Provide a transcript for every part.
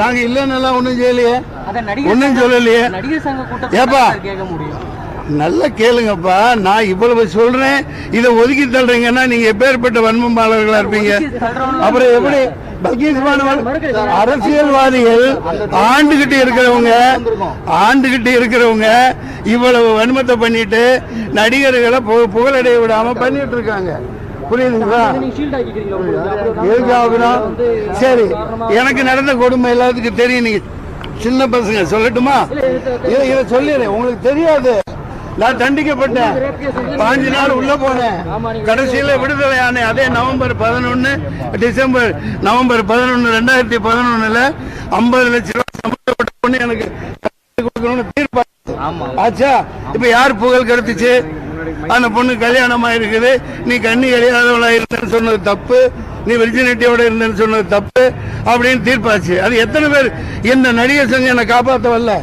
நாங்க இல்லைன்னு ஒண்ணும் செய்யலையே. ஒண்ணும் சொல்லலையே. நடிகர் சங்க ஏப்பா? நல்லா கேளுங்கப்பா நான் இவ்வளவு சொல்றேன் இதை ஒதுக்கி தள்ளுறீங்கன்னா நீங்க எப்பேற்பட்ட வன்மமாளர்களா இருப்பீங்க? அப்புறம் எப்படி? அரசியல்வாதிகள் ஆண்டுகிட்டு இருக்கிறவங்க ஆண்டுகிட்டு இருக்கிறவங்க இவ்வளவு வன்மத்தை பண்ணிட்டு நடிகர்களை புகழடைய விடாம பண்ணிட்டு இருக்காங்க. புரியுதுங்களா? நீங்க ஷீல்ட் ஆக்கிக்கிறீங்களா உங்களுக்கு? அப்புறம் எதுக்கு ஆகுறோம் சரி எனக்கு நடந்த கொடுமை எல்லாத்துக்கும் தெரியும். நீங்க சின்ன பசங்க சொல்லட்டுமா? இதை இதை சொல்லிடுறேன் உங்களுக்கு தெரியாது. நான் தண்டிக்கப்பட்டேன். பாஞ்சு நாள் உள்ள போனேன். கடைசியில விடுதலை ஆனேன். அதே நவம்பர் பதினொன்னு டிசம்பர் நவம்பர் பதினொன்னு ரெண்டாயிரத்தி பதினொன்னுல ஐம்பது லட்சம் ரூபாய் சம்பந்தப்பட்ட பொண்ணு எனக்கு கொடுக்கணும்னு தீர்ப்பு ஆச்சா? இப்ப யார் புகழ் கிடைச்சிச்சு அந்த பொண்ணு கல்யாணம் இருக்குது நீ கண்ணி கழியாதவளா இருந்தேன்னு சொன்னது தப்பு. நீ வெர்ஜினிட்டியோட இருந்தேன்னு சொன்னது தப்பு. அப்படின்னு தீர்ப்பாச்சு. அது எத்தனை பேர்? இந்த நடிகர் சங்கம் என்னை காப்பாற்ற வரல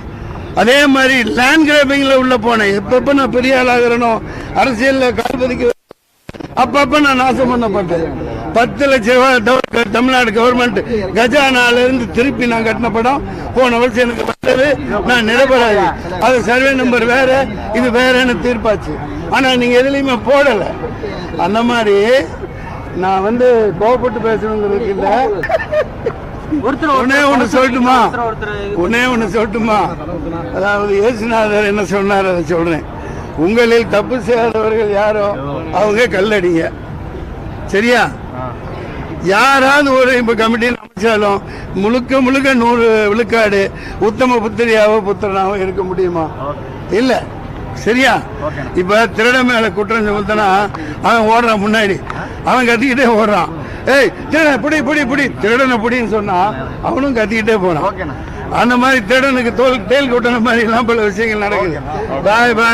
அதே மாதிரி லேண்ட் கிராபிங்ல உள்ள போனேன். எப்பப்ப நான் பெரிய ஆளாகிறனோ அரசியலில் கால் பதிக்க அப்பப்ப நான் நாசம் பண்ணப்பட்டேன். பத்து லட்சம் ரூபாய் தமிழ்நாடு கவர்மெண்ட் கஜானால இருந்து திருப்பி நான் கட்டின படம். போன வருஷம் எனக்கு வந்தது. நான் நிரபராதி. அது சர்வே நம்பர் வேற. இது வேறன்னு தீர்ப்பாச்சு. ஆனா நீங்க எதுலயுமே போடல. அந்த மாதிரி நான் வந்து கோவப்பட்டு பேசணுங்கிறதுக்கு இல்ல. ஒருத்தர் ஒன்னே ஒண்ணு சொல்லட்டுமா? ஒன்னே ஒண்ணு சொல்லட்டுமா? அதாவது இயேசுநாதர் என்ன சொன்னார் அதை சொல்றேன். உங்களில் தப்பு செய்யாதவர்கள் யாரோ அவங்க கல்லடிங்க. சரியா? யாராவது ஒரு இப்ப கமிட்டியில் அமைச்சாலும் முழுக்க முழுக்க நூறு விழுக்காடு உத்தம புத்திரியாவோ புத்திரனாவோ இருக்க முடியுமா? இல்ல. சரியா? இப்ப திருட மேல குற்றம் சுமத்தனா அவன் ஓடுறான் முன்னாடி. அவன் கத்திக்கிட்டே ஓடுறான். ஏய் திருடன் புடி புடி புடி. திருடனை புடின்னு சொன்னா அவனும் கத்திக்கிட்டே போறான். அந்த மாதிரி திருடனுக்கு தோல் தேல் கொட்டின மாதிரி எல்லாம் பல விஷயங்கள் நடக்குது. பாய் பாய்